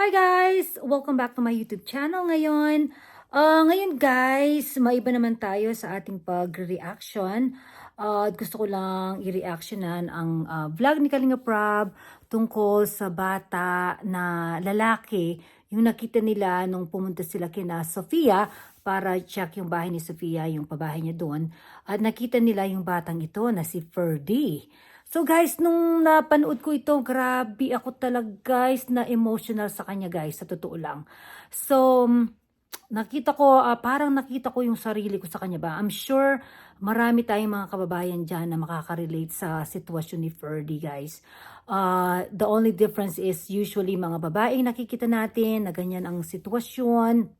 Hi guys! Welcome back to my YouTube channel ngayon. Uh, ngayon guys, maiba naman tayo sa ating pag-reaction. Uh, gusto ko lang i-reactionan ang uh, vlog ni Kalinga Prab tungkol sa bata na lalaki. Yung nakita nila nung pumunta sila kina Sofia para check yung bahay ni Sofia, yung pabahay niya doon. At nakita nila yung batang ito na si Ferdy. So guys, nung napanood ko ito, grabe ako talaga guys na emotional sa kanya guys, sa totoo lang. So, nakita ko, ah, parang nakita ko yung sarili ko sa kanya ba. I'm sure marami tayong mga kababayan dyan na makaka-relate sa sitwasyon ni Ferdy guys. Uh, the only difference is usually mga babae nakikita natin na ganyan ang sitwasyon.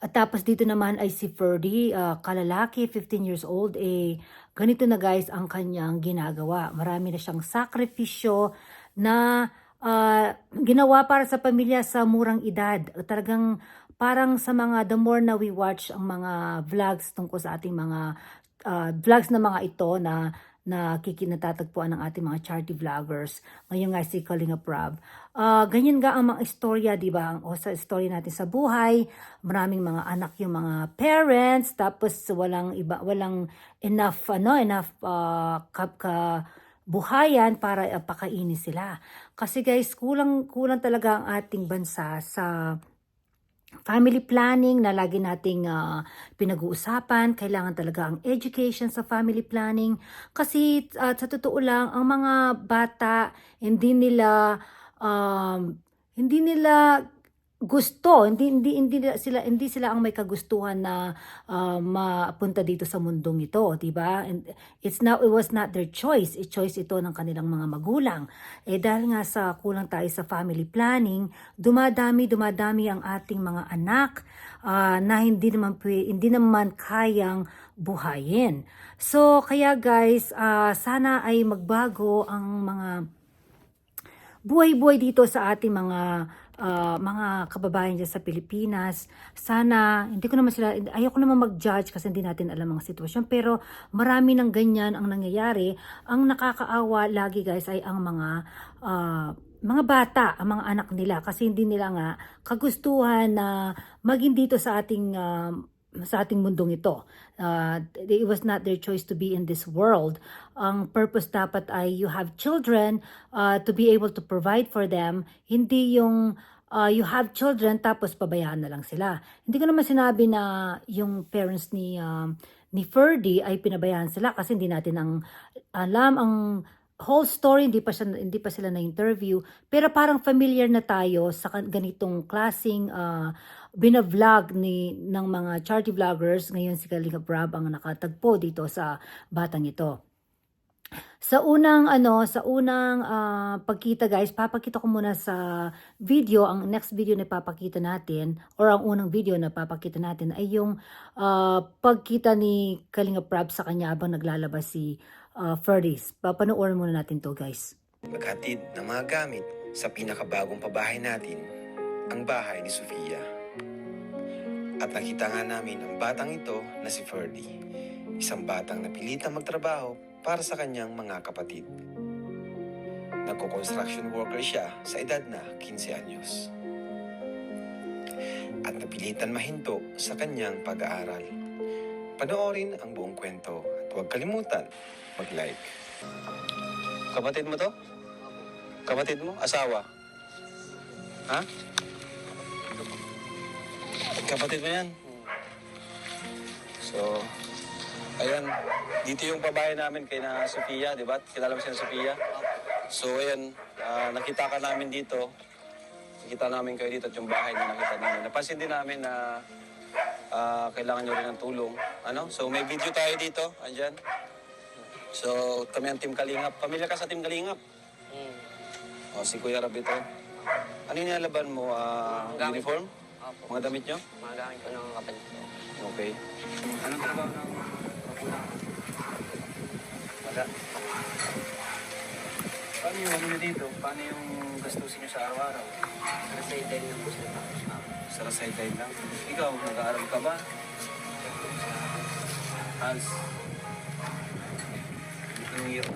At tapos dito naman ay si Ferdy, uh, kalalaki, 15 years old, eh, ganito na guys ang kanyang ginagawa. Marami na siyang sakripisyo na uh, ginawa para sa pamilya sa murang edad. Talagang parang sa mga, the more na we watch ang mga vlogs tungkol sa ating mga uh, vlogs na mga ito na na kikinatagpuan ng ating mga charity vloggers. Ngayon nga si Kalinga Prab. Uh, ganyan nga ang mga istorya, di ba? O sa story natin sa buhay, maraming mga anak yung mga parents, tapos walang iba, walang enough, ano, enough uh, ka, ka buhayan para uh, pakainin sila. Kasi guys, kulang kulang talaga ang ating bansa sa family planning na lagi nating uh, pinag-uusapan. Kailangan talaga ang education sa family planning. Kasi uh, sa totoo lang, ang mga bata, hindi nila, um, hindi nila gusto, hindi hindi hindi sila hindi sila ang may kagustuhan na uh, mapunta dito sa mundong ito, 'di ba? It's not it was not their choice, it choice ito ng kanilang mga magulang. Eh dahil nga sa kulang tayo sa family planning, dumadami dumadami ang ating mga anak uh, na hindi naman hindi naman kayang buhayin. So kaya guys, uh, sana ay magbago ang mga buhay-buhay dito sa ating mga uh, mga kababayan dyan sa Pilipinas. Sana, hindi ko naman sila, ayoko naman mag-judge kasi hindi natin alam ang sitwasyon. Pero marami ng ganyan ang nangyayari. Ang nakakaawa lagi guys ay ang mga uh, mga bata, ang mga anak nila kasi hindi nila nga kagustuhan na maging dito sa ating uh, sa ating mundong ito. Uh, it was not their choice to be in this world. Ang purpose dapat ay you have children uh, to be able to provide for them, hindi yung uh, you have children tapos pabayaan na lang sila. Hindi ko naman sinabi na yung parents ni uh, ni Ferdy ay pinabayaan sila kasi hindi natin ang alam ang whole story hindi pa siya hindi pa sila na interview pero parang familiar na tayo sa ganitong klasing uh, binavlog ni ng mga charity vloggers ngayon si Kalinga Prab ang nakatagpo dito sa batang ito. Sa unang ano, sa unang uh, pagkita guys, papakita ko muna sa video, ang next video na papakita natin or ang unang video na papakita natin ay yung uh, pagkita ni Kalinga Prab sa kanya habang naglalabas si uh, Furries. Papanoorin muna natin to guys. Maghatid ng mga gamit sa pinakabagong pabahay natin, ang bahay ni Sofia. At nakita nga namin ang batang ito na si Ferdy, isang batang napilitang magtrabaho para sa kanyang mga kapatid. Nagko-construction worker siya sa edad na 15 anyos. At napilitan mahinto sa kanyang pag-aaral. Panoorin ang buong kwento huwag kalimutan mag-like. Kapatid mo to? Kapatid mo? Asawa? Ha? Kapatid mo yan? So, ayan, dito yung pabahay namin kay na Sofia, di ba? Kilala mo si Sofia? So, ayan, uh, nakita ka namin dito. Nakita namin kayo dito at yung bahay na nakita namin. Napansin din namin na uh, kailangan nyo rin ng tulong. Ano? So, may video tayo dito. Andyan. So, kami ang Team Kalingap. Pamilya ka sa Team Kalingap? Hmm. O, si Kuya Rab ito. Ano yung nilalaban mo? Uh, Gamit. uniform? Opo. Mga damit nyo? Mga gamit ko ng kapatid ko. Okay. Anong trabaho ng magulang? Wala. Paano yung ano dito? Paano yung gastusin nyo sa araw-araw? Para sa itin ng gusto na na. Sa sideline lang. Ikaw, nag-aaral ka ba? Als. Anong year?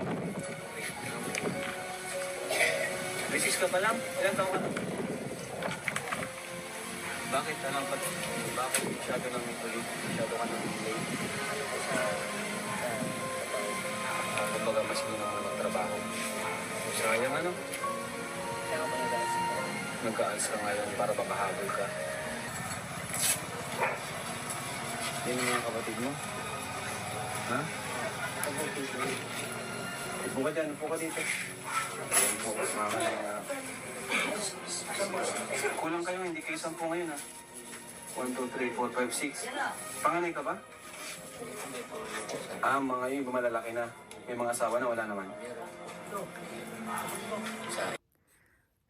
Besis ka pa lang? Ilan taong ka na? Bakit ano ba? Bakit masyado nang ulit? Masyado ka nang late? Ah, kumbaga mas ginang mo magtrabaho. Sayang ano? Nagka-alis ka ngayon para makahabol ka. Yan yung mga kapatid mo? Ha? Upo ka dyan, upo ka dito. Na. Kulang kayo, hindi kayo sampu ngayon ha. 1, 2, 3, 4, 5, 6. Panganay ka ba? Ah, mga yun, malalaki na. May mga asawa na, wala naman.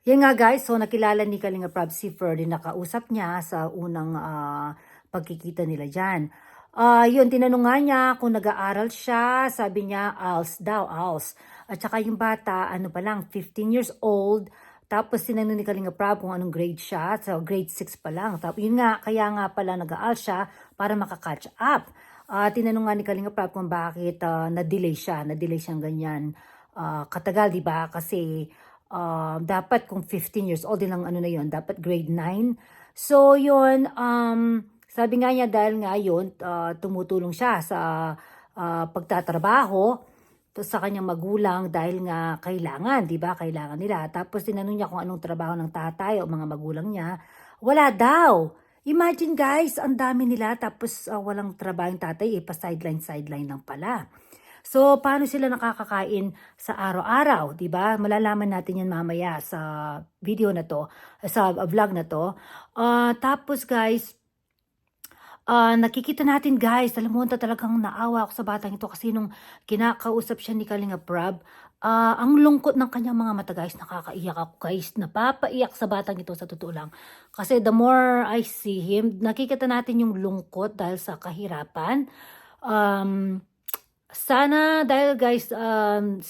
Yan nga guys, so nakilala ni Kalinga Prab si Ferdy, nakausap niya sa unang ah, pagkikita nila dyan. Ah, yun, tinanong nga niya kung nag-aaral siya, sabi niya, ALS daw, ALS. At saka yung bata, ano pa lang, 15 years old, tapos tinanong ni Kalinga Prab kung anong grade siya, so grade 6 pa lang. Tapos yun nga, kaya nga pala nag-aaral siya para makakatch up. Ah, tinanong nga ni Kalinga Prab kung bakit ah, na-delay siya, na-delay siyang ganyan ah, katagal, di ba? Kasi uh, dapat kung 15 years old din lang ano na yon dapat grade 9. So yun, um, sabi nga niya dahil nga yun, uh, tumutulong siya sa uh, pagtatrabaho sa kanyang magulang dahil nga kailangan, di ba? Kailangan nila. Tapos tinanong niya kung anong trabaho ng tatay o mga magulang niya. Wala daw. Imagine guys, ang dami nila tapos uh, walang trabaho yung tatay, eh, pa sideline-sideline lang pala. So, paano sila nakakakain sa araw-araw, 'di ba? Malalaman natin 'yan mamaya sa video na 'to, sa vlog na 'to. Ah, tapos guys, ah nakikita natin guys, alam mo, talagang naawa ako sa batang ito kasi nung kinakausap siya ni Kalinga Prab, ah ang lungkot ng kanyang mga mata guys, nakakaiyak ako guys, napapaiyak sa batang ito sa totoo lang. Kasi the more I see him, nakikita natin yung lungkot dahil sa kahirapan. Um, sana dahil guys um,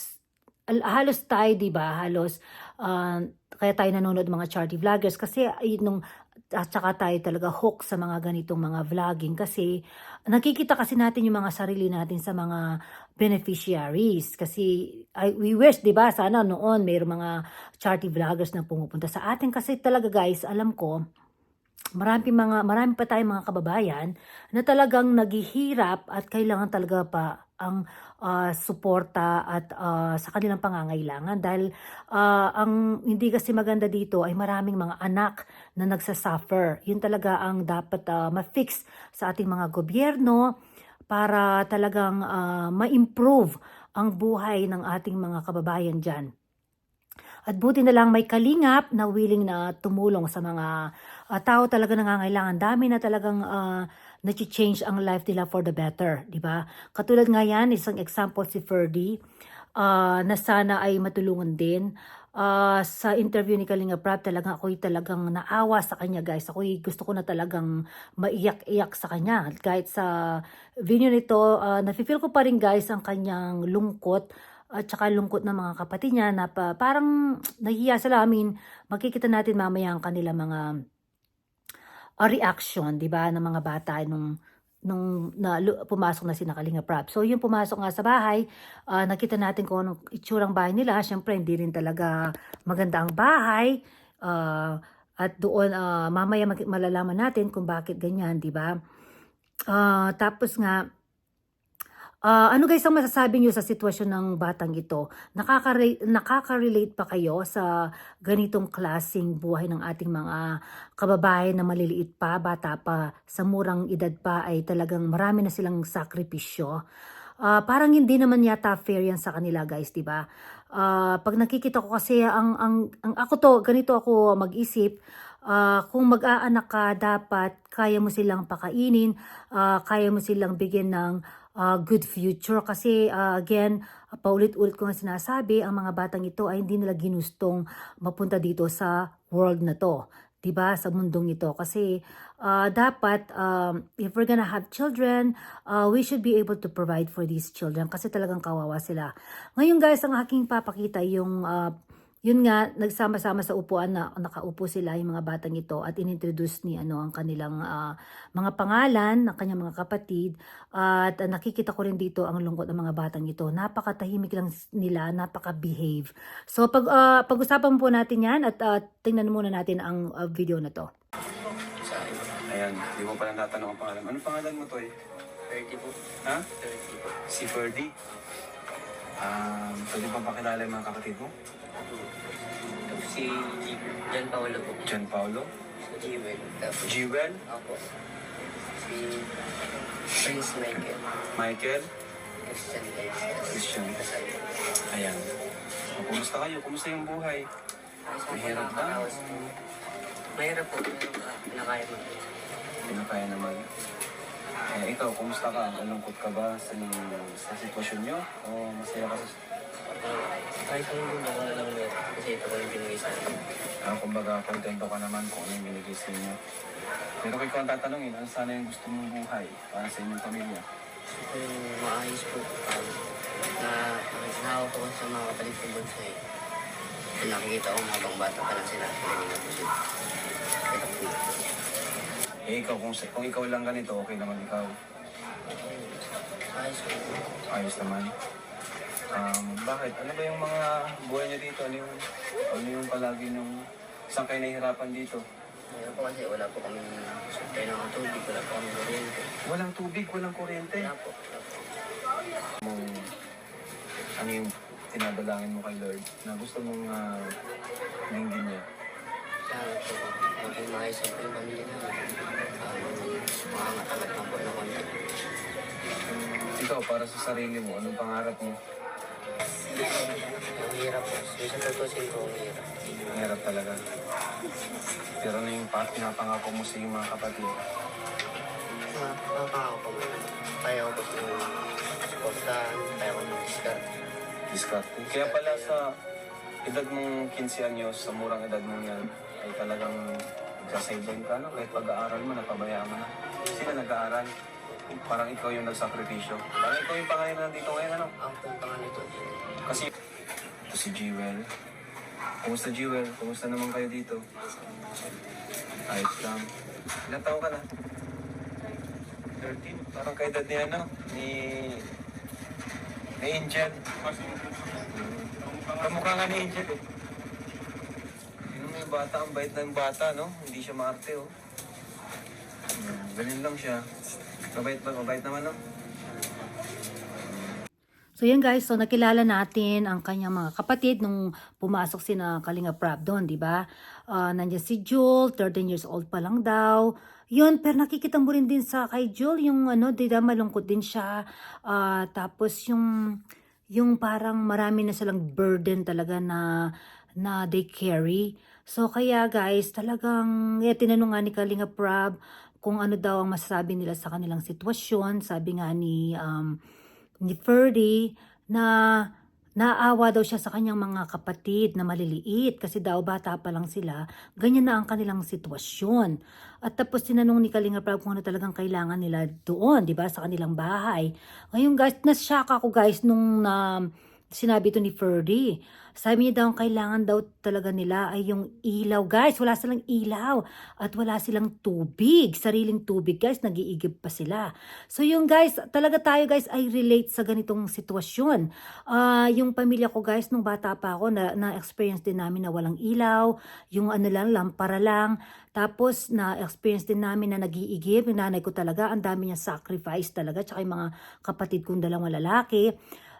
halos tayo 'di ba? Halos um, kaya tayo nanonood mga charity vloggers kasi nung at saka tayo talaga hook sa mga ganitong mga vlogging kasi nakikita kasi natin yung mga sarili natin sa mga beneficiaries kasi I, we wish 'di ba? Sana noon mayroong mga charity vloggers na pumupunta sa atin kasi talaga guys alam ko marami mga marami pa tayong mga kababayan na talagang naghihirap at kailangan talaga pa ang ah, suporta at ah, sa kanilang pangangailangan dahil ah, ang hindi kasi maganda dito ay maraming mga anak na nagsasuffer. Yun talaga ang dapat ah, ma-fix sa ating mga gobyerno para talagang ah, ma-improve ang buhay ng ating mga kababayan dyan. At buti na lang may kalingap na willing na tumulong sa mga ah, tao talaga nangangailangan. Dami na talagang uh, change ang life nila for the better, di ba? Katulad nga yan, isang example si Ferdy ah, na sana ay matulungan din. Ah, sa interview ni Kalinga Prab, talagang ako'y talagang naawa sa kanya guys. Ako'y gusto ko na talagang maiyak-iyak sa kanya. Kahit sa video nito, uh, nafe-feel ko pa rin guys ang kanyang lungkot at saka lungkot ng mga kapatid niya na pa, parang nahiya sila. I mean, makikita natin mamaya ang kanila mga uh, reaction, 'di ba, ng mga bata nung nung na, pumasok na si Nakalinga Prab. So, yung pumasok nga sa bahay, ah, nakita natin kung anong itsurang bahay nila. Siyempre, hindi rin talaga maganda ang bahay. Ah, at doon, ah, mamaya malalaman natin kung bakit ganyan, di ba? Ah, tapos nga, ah, ano guys ang masasabi niyo sa sitwasyon ng batang ito? Nakaka-re- nakaka-relate pa kayo sa ganitong klasing buhay ng ating mga kababayan na maliliit pa, bata pa, sa murang edad pa ay talagang marami na silang sakripisyo. Ah, parang hindi naman yata fair yan sa kanila guys, 'di ba? Ah, pag nakikita ko kasi ang ang, ang ako to, ganito ako mag-isip, ah, kung mag-aanak ka, dapat kaya mo silang pakainin, ah, kaya mo silang bigyan ng ah, good future. Kasi ah, again, paulit-ulit ko nga sinasabi, ang mga batang ito ay hindi nila ginustong mapunta dito sa world na to. 'di ba? Sa mundong ito. Kasi ah, dapat um, if we're gonna have children ah, we should be able to provide for these children kasi talagang kawawa sila. Ngayon guys ang aking papakita yung ah, yun nga nagsama-sama sa upuan na nakaupo sila yung mga batang ito at inintroduce ni ano ang kanilang ah, mga pangalan ng kanyang mga kapatid at ah, nakikita ko rin dito ang lungkot ng mga batang ito napakatahimik lang nila napaka-behave So pag ah, pag-usapan po natin 'yan at ah, tingnan muna natin ang ah, video na 'to. Ayan, di mo pala natanong ang pangalan. Ano pangalan mo, Toy? 30 po. Ha? 30 po. Si Ferdy. Um, pwede bang pakilala yung mga kapatid mo? Tapos si Jan Paolo po. John Paulo, Si Jewel. Tapos Jewel, ako. Si Prince Michael. Michael, Christian. Christian. Kasal. Ayan. O, kumusta kayo? Kumusta yung buhay? Mahirap ba? Po. Mahirap po. Pero pinakaya mo. Pinakaya naman. Eh, ikaw, kumusta ka? Malungkot ka ba sa, sa sitwasyon nyo? O masaya ka sa... Kahit anong ko na lang meron. Kasi ito ko yung binigay sa akin. Ah, kumbaga, kontento ka naman kung ano yung binigay sa inyo. Pero kung ikaw ang tatanungin, ano sana yung gusto mong buhay para sa inyong pamilya? Ito yung maayos po. Um, na nakakawak ko sa mga kapatid ko bunso eh. Kung nakikita ko habang bata pa lang sila. Ganyan na po sila. Kaya po. Eh, ikaw, kung, kung ikaw lang ganito, okay naman ikaw. Ayos po. Ayos naman. Um, bakit? Ano ba yung mga buhay niyo dito? Ano yung, ano yung palagi yung... Saan kayo nahihirapan dito? Ngayon po kasi wala po kami supply ng tubig. Wala po kami kuryente. Walang tubig, walang kuryente. Wala po. Wala po. Mong, ano yung tinadalangin mo kay Lord na gusto mong uh, dinggin niya? Sana po. Maging maayos po yung pamilya namin. Um, po ng konti. Ikaw, para sa sarili mo, anong pangarap mo? Ang hirap po. Minsan tutusin ko ang hirap. Ang hirap talaga. Pero ano yung pa- pinapangako mo sa iyong mga kapatid? Mga papakaw ko man. Kaya ko po sa sportan. Kaya ko mag-discard. Discard. Kaya pala sa edad mong 15 anyos, sa murang edad mo yan, ay talagang nagsasideline ka, no? Kahit pag-aaral mo, napabayaan mo na. Sila nag-aaral. Parang ikaw yung nagsakripisyo. Parang ikaw yung pangalan na nandito ngayon, ano? Ang puntangan nito. Kasi ito si Jewel. Kumusta Jewel? Kumusta naman kayo dito? Ayos lang. Ilan taon ka na? 13. Parang kaedad ni ano? Ni... Ni Angel. Kamukha nga ni Angel eh. Yun yung bata, ang bait ng bata, no? Hindi siya maarte, oh. Hmm, ganyan lang siya. Mabait ba? Mabait naman, no? So yan guys, so nakilala natin ang kanyang mga kapatid nung pumasok si na Kalinga Prab doon, di ba? Ah, nandiyan si Jewel, 13 years old pa lang daw. Yun, pero nakikita mo rin din sa kay Jewel, yung ano, di ba, malungkot din siya. Ah, tapos yung, yung parang marami na silang burden talaga na, na they carry. So kaya guys, talagang, eh, tinanong nga ni Kalinga Prab kung ano daw ang masasabi nila sa kanilang sitwasyon. Sabi nga ni, um, ni Ferdy na naawa daw siya sa kanyang mga kapatid na maliliit kasi daw bata pa lang sila, ganyan na ang kanilang sitwasyon. At tapos tinanong ni Kalinga Prab kung ano talagang kailangan nila doon, di ba, sa kanilang bahay. Ngayon guys, nashock ako guys nung na sinabi to ni Ferdy. Sabi niya daw ang kailangan daw talaga nila ay yung ilaw guys. Wala silang ilaw at wala silang tubig. Sariling tubig guys, nag-iigib pa sila. So yung guys, talaga tayo guys ay relate sa ganitong sitwasyon. Ah, yung pamilya ko guys, nung bata pa ako, na, na-experience din namin na walang ilaw, yung ano lang, lampara lang. Tapos na-experience din namin na nag-iigib. Yung nanay ko talaga, ang dami niya sacrifice talaga. Tsaka yung mga kapatid kong dalawang lalaki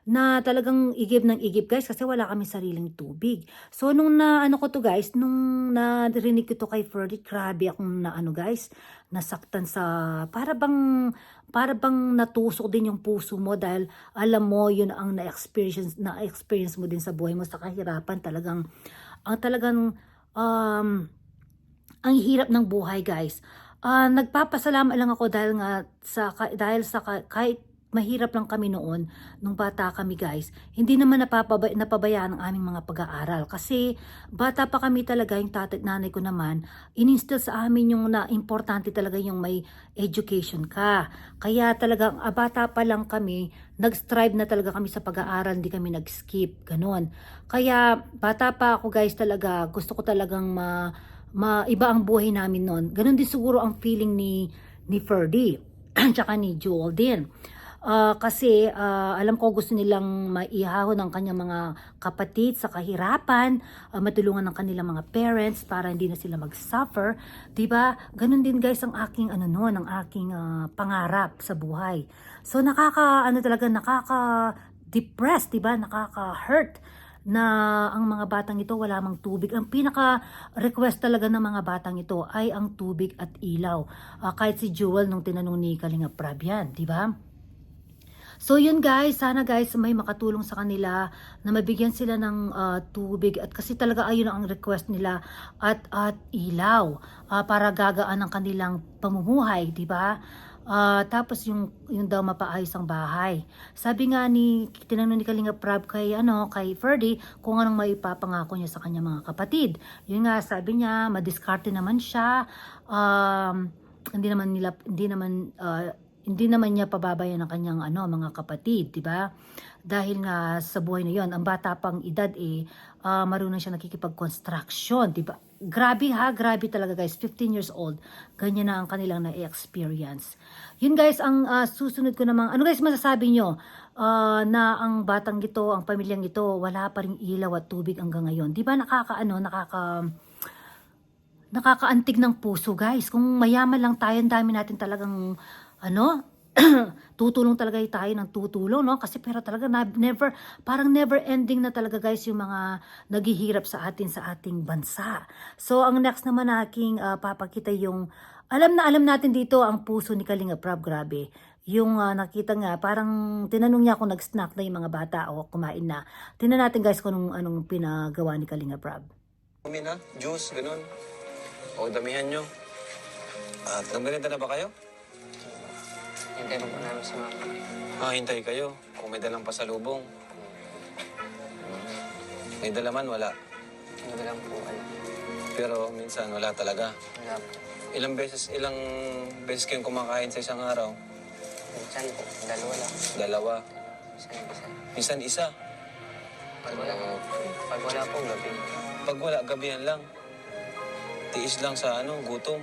na talagang igib ng igib guys kasi wala kami sariling tubig. So nung na ano ko to guys, nung narinig ko to kay Ferdy, grabe akong na ano guys, nasaktan sa para bang para bang natusok din yung puso mo dahil alam mo yun ang na-experience na experience mo din sa buhay mo sa kahirapan talagang ang talagang um ang hirap ng buhay guys. Ah, nagpapasalamat lang ako dahil nga sa dahil sa ka- kahit mahirap lang kami noon nung bata kami guys. Hindi naman napapaba, napabayaan ang aming mga pag-aaral kasi bata pa kami talaga yung tatay at nanay ko naman ininstill sa amin yung na importante talaga yung may education ka. Kaya talaga ah, bata pa lang kami nag-strive na talaga kami sa pag-aaral, hindi kami nag-skip, ganun. Kaya bata pa ako guys talaga, gusto ko talagang ma maiba ang buhay namin noon. Ganon din siguro ang feeling ni ni Ferdy tsaka ni Joel din. Ah, kasi ah, alam ko gusto nilang maihahon ang kanyang mga kapatid sa kahirapan, ah, matulungan ng kanilang mga parents para hindi na sila mag-suffer. ba? Ganun din guys ang aking ano noon, ang aking ah, pangarap sa buhay. So nakaka ano talaga nakaka depressed, 'di ba? Nakaka-hurt na ang mga batang ito wala mang tubig. Ang pinaka request talaga ng mga batang ito ay ang tubig at ilaw. Ah, kahit si Jewel nung tinanong ni Kalinga Prab yan, 'di ba? So yun guys, sana guys may makatulong sa kanila na mabigyan sila ng ah, tubig at kasi talaga ayun ang request nila at at ilaw ah, para gagaan ang kanilang pamumuhay, 'di ba? Ah, tapos yung yung daw mapaayos ang bahay. Sabi nga ni tinanong ni Kalinga Prab kay ano kay Ferdy kung anong maipapangako niya sa kanyang mga kapatid. Yun nga sabi niya, madiskarte naman siya. Um, hindi naman nila hindi naman ah, hindi naman niya pababayan ng kanyang ano mga kapatid, 'di ba? Dahil nga sa buhay na 'yon, ang bata pang edad eh ah, marunong siya nakikipag-construction, 'di ba? Grabe ha, grabe talaga guys, 15 years old. Ganyan na ang kanilang na-experience. Yun guys, ang ah, susunod ko namang, ano guys masasabi nyo? Ah, na ang batang ito, ang pamilyang ito, wala pa ring ilaw at tubig hanggang ngayon. Di ba nakakaano, nakaka nakakaantig ng puso guys. Kung mayaman lang tayo, ang dami natin talagang ano, tutulong talaga tayo ng tutulong, no? Kasi pero talaga na, never, parang never ending na talaga guys yung mga naghihirap sa atin sa ating bansa. So ang next naman na aking ah, papakita yung, alam na alam natin dito ang puso ni Kalinga Prab, grabe. Yung ah, nakita nga, parang tinanong niya kung nag-snack na yung mga bata o kumain na. Tingnan natin guys kung anong, anong pinagawa ni Kalinga Prab. Umin ha? Juice, ganun. O, damihan nyo. At nagmerenda na ba kayo? Hintay pa po namin si mama. Ah, hintay kayo. Kung may dalang pasalubong. May dalaman, wala. Hindi lang po alam. Pero minsan, wala talaga. Wala po. Ilang beses, ilang beses kayong kumakain sa isang araw? Minsan po, dalawa lang. Dalawa. Minsan isa. Minsan isa. Pag wala, pag wala po, gabi. Pag wala, gabihan lang. Tiis lang sa ano, gutom.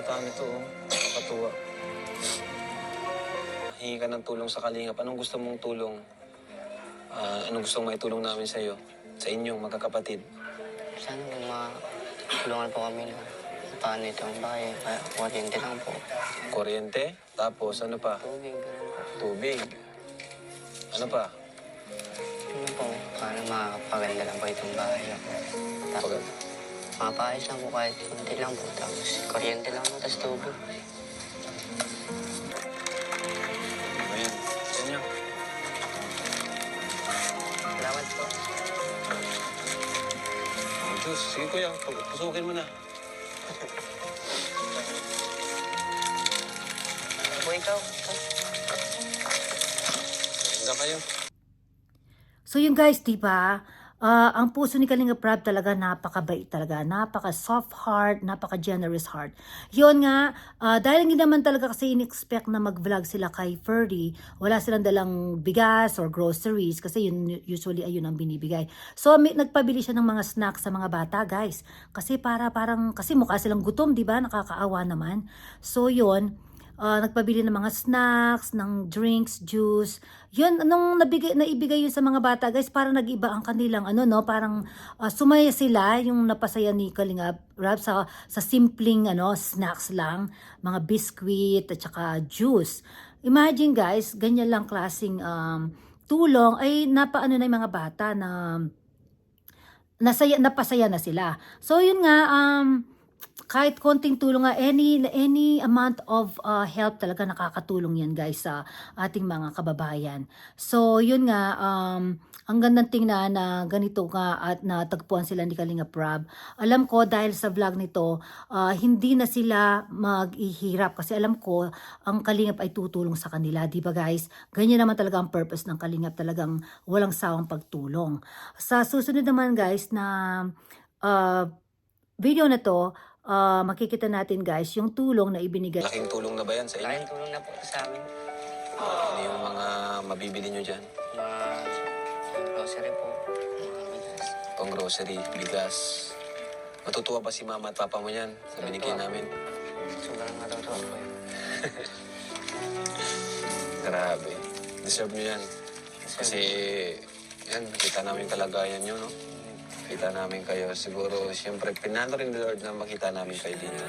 Bait naman ng bata nito, oh. Nakakatuwa. Hingi ka ng tulong sa kalingap. Anong gusto mong tulong? Ah, anong gusto mong maitulong namin sa iyo? Sa inyong magkakapatid? Sana po matulungan po kami na paano ito ang bahay. Kaya kuryente lang po. Kuryente? Tapos ano pa? Tubig, ganun po. Tubig. Ano pa? Ano po, paano makakapaganda lang po itong bahay. Tapos, mapaayos lang po kahit kunti lang po. Tapos, kuryente lang po, tapos tubig. Ayan. Yan niya. Salamat po. Oh, Diyos, sige kuya, pasukin mo na. Po ikaw. Handa kayo. So yung guys, di ba? Ah, ang puso ni Kalinga Prab talaga napakabait talaga, napaka soft heart, napaka generous heart. Yun nga, ah, dahil hindi naman talaga kasi in-expect na mag-vlog sila kay Ferdy, wala silang dalang bigas or groceries kasi yun usually ayun ang binibigay. So may, nagpabili siya ng mga snacks sa mga bata, guys. Kasi para parang kasi mukha silang gutom, di ba? Nakakaawa naman. So yun, Ah, nagpabili ng mga snacks, ng drinks, juice. Yun, nung nabigay, naibigay yun sa mga bata, guys, parang nag-iba ang kanilang, ano, no, parang ah, sumaya sila, yung napasaya ni Kalinga Rab sa, sa simpleng, ano, snacks lang, mga biscuit, at saka juice. Imagine, guys, ganyan lang klaseng um, tulong, ay napaano na yung mga bata na nasaya, napasaya na sila. So, yun nga, um, kahit konting tulong nga, any, any amount of uh, help talaga nakakatulong yan guys sa ating mga kababayan. So, yun nga, um, ang gandang tingnan na ganito nga at natagpuan sila ni Kalinga Prab. Alam ko dahil sa vlog nito, ah, hindi na sila maghihirap kasi alam ko ang Kalingap ay tutulong sa kanila. Di ba guys? Ganyan naman talaga ang purpose ng Kalingap. Talagang walang sawang pagtulong. Sa susunod naman guys na ah, video na to, ah, makikita natin guys yung tulong na ibinigay. Laking tulong na ba yan sa inyo? Laking tulong na po sa amin. Ano yung mga mabibili nyo dyan? Mga grocery po. Pang grocery, bigas. Matutuwa pa si mama at papa mo yan sa binigay namin. Sobrang natutuwa po yun. Grabe. Deserve nyo yan. Kasi, yan, kita namin kalagayan nyo, no? Kita namin kayo. Siguro, siyempre, pinano rin ni Lord na makita namin kayo dito.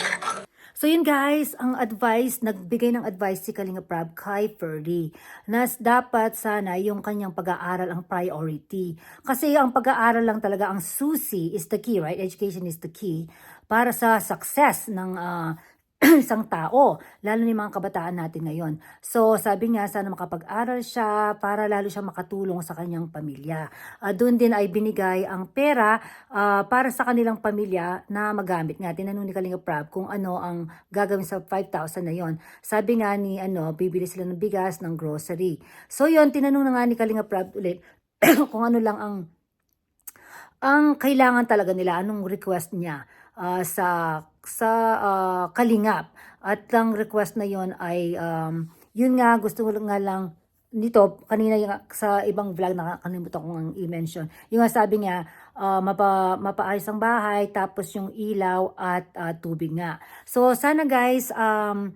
So yun guys, ang advice, nagbigay ng advice si Kalinga Prab kay Ferdy na dapat sana yung kanyang pag-aaral ang priority. Kasi ang pag-aaral lang talaga ang susi is the key, right? Education is the key para sa success ng ah, isang tao, lalo ni mga kabataan natin ngayon. So, sabi niya, sana makapag-aral siya para lalo siya makatulong sa kanyang pamilya. Ah, Doon din ay binigay ang pera ah, para sa kanilang pamilya na magamit nga. Tinanong ni Kalinga Prab kung ano ang gagawin sa 5,000 na yon. Sabi nga ni, ano, bibili sila ng bigas, ng grocery. So, yon tinanong na nga ni Kalinga Prab ulit kung ano lang ang ang kailangan talaga nila, anong request niya ah, sa sa ah, kalingap. At ang request na yon ay, um, yun nga, gusto ko nga lang, nito, kanina yung, sa ibang vlog, nakakalimutan ko ang i-mention. Yung nga sabi niya, ah, mapa, mapaayos ang bahay, tapos yung ilaw at ah, tubig nga. So, sana guys, um,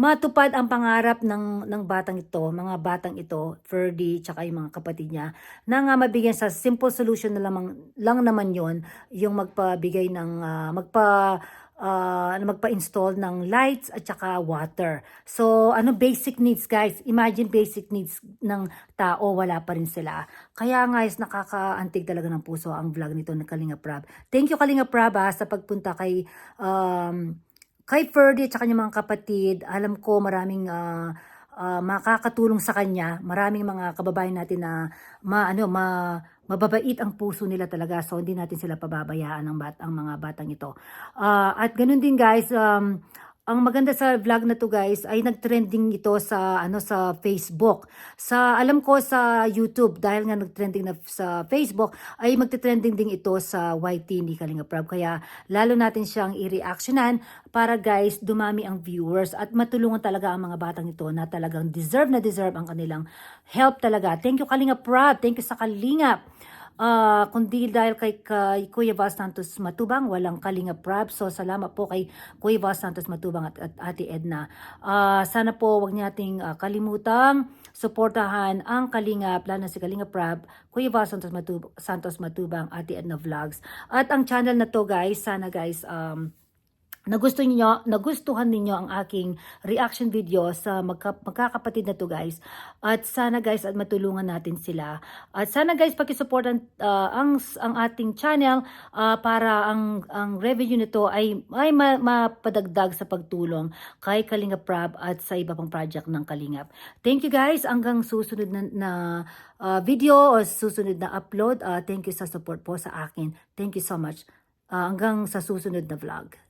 matupad ang pangarap ng ng batang ito, mga batang ito, Ferdy, tsaka yung mga kapatid niya, na nga mabigyan sa simple solution na lamang, lang naman yon yung magpabigay ng, ah, magpa, ah, ano, magpa-install ng lights at tsaka water. So, ano, basic needs guys. Imagine basic needs ng tao, wala pa rin sila. Kaya guys, nakakaantig talaga ng puso ang vlog nito ng Kalinga Prab. Thank you Kalinga Prab ha, sa pagpunta kay um, kay Ferdy at sa kanyang mga kapatid, alam ko maraming ah, ah, makakatulong sa kanya. Maraming mga kababayan natin na ma, ano, ma, mababait ang puso nila talaga. So, hindi natin sila pababayaan ang, bat, ang mga batang ito. Ah, at ganun din guys, um, ang maganda sa vlog na to guys ay nagtrending ito sa ano sa Facebook. Sa alam ko sa YouTube dahil nga nagtrending na sa Facebook ay magte-trending din ito sa YT ni Kalinga Prab. Kaya lalo natin siyang i-reactionan para guys dumami ang viewers at matulungan talaga ang mga batang ito na talagang deserve na deserve ang kanilang help talaga. Thank you Kalinga Prab. Thank you sa Kalinga. Ah, kundi dahil kay, kay Kuya Val Santos Matubang, walang Kalinga Prab. So, salamat po kay Kuya Val Santos Matubang at, at Ate Edna. Ah, sana po wag nating ah, kalimutang suportahan ang Kalinga, plano si Kalinga Prab, Kuya Val Santos, Matub Santos Matubang, Ate Edna Vlogs. At ang channel na to guys, sana guys, um, nagustuhan niyo nagustuhan ninyo ang aking reaction video sa magka, magkakapatid na to guys. At sana guys at matulungan natin sila. At sana guys pakisuportan uh, ang ang ating channel ah, para ang ang revenue nito ay ay ma, mapadagdag sa pagtulong kay Kalinga Prab at sa iba pang project ng Kalingap. Thank you guys. Hanggang susunod na, na ah, video o susunod na upload. Ah, thank you sa support po sa akin. Thank you so much. Ah, hanggang sa susunod na vlog